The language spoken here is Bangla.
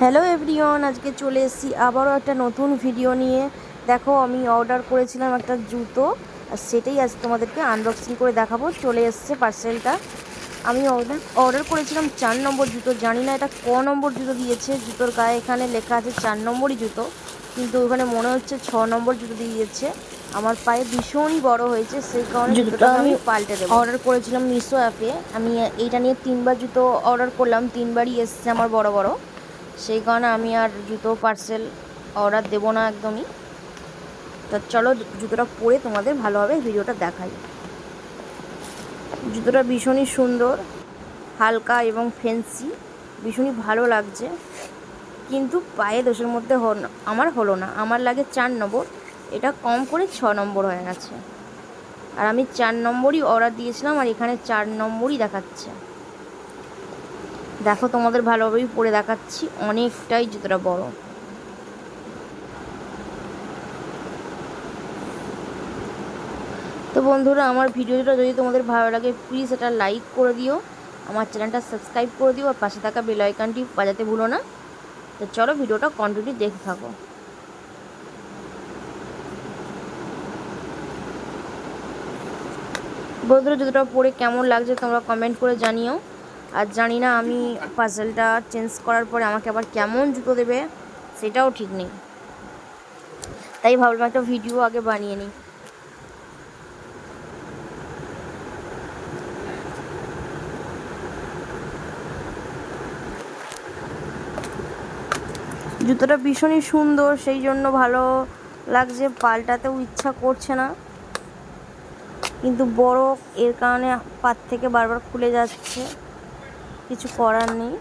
হ্যালো এভরিওয়ান আজকে চলে এসেছি আবারও একটা নতুন ভিডিও নিয়ে। দেখো আমি অর্ডার করেছিলাম একটা জুতো আর সেটাই আজ তোমাদেরকে আনবক্সিং করে দেখাবো। চলে এসছে পার্সেলটা আমি অর্ডার অর্ডার করেছিলাম চার নম্বর জুতো। জানি না এটা ক নম্বর জুতো দিয়েছে। জুতোর গায়ে এখানে লেখা আছে চার নম্বরই জুতো কিন্তু ওখানে মনে হচ্ছে ছ নম্বর জুতো দিয়েছে। আমার পায়ে ভীষণই বড় হয়েছে সেই কারণে জুতোটা আমি পাল্টে দেবো। অর্ডার করেছিলাম মিশো অ্যাপে আমি এইটা নিয়ে তিনবার জুতো অর্ডার করলাম তিনবারই এসছে আমার বড় বড়। সেই কারণে আমি আর জুতো পার্সেল অর্ডার দেবো না একদমই। তা চলো জুতোটা পরে তোমাদের ভালোভাবে ভিডিওটা দেখাই। জুতোটা ভীষণই সুন্দর, হালকা এবং ফেন্সি ভীষণই ভালো লাগছে। কিন্তু পায়ে দোষের মধ্যে আমার হলো না। আমার লাগে চার নম্বর। এটা কম করে ছ নম্বর হয়ে গেছে। আর আমি চার নম্বরই অর্ডার দিয়েছিলাম আর এখানে চার নম্বরই দেখাচ্ছে। দেখো, তোমাদের ভালোভাবেই পরে দেখাচ্ছি। অনেকটাই জুতোটা বড়। তো বন্ধুরা, আমার ভিডিওটা যদি তোমাদের ভালো লাগে প্লিজ এটা লাইক করে দিও। আমার চ্যানেলটা সাবস্ক্রাইব করে দিও আর পাশে থাকা বেল বাজাতে ভুলো না। তো চলো ভিডিওটা কন্টিনিউ দেখে থাকো। বন্ধুরা, জুতোটা পরে কেমন লাগছে তোমরা কমেন্ট করে জানিও। আর জানি না আমি পাজেলটা চেঞ্জ করার পরে আমাকে আবার কেমন জুতো দেবে সেটাও ঠিক নেই। তাই ভাবলাম একটা ভিডিও আগে বানিয়ে নিই। জুতোটা ভীষণই সুন্দর, সেই জন্য ভালো লাগছে। পাল্টাতেও ইচ্ছা করছে না। কিন্তু বড় এর কারণে পাত থেকে বারবার খুলে যাচ্ছে। কিছু করার নেই।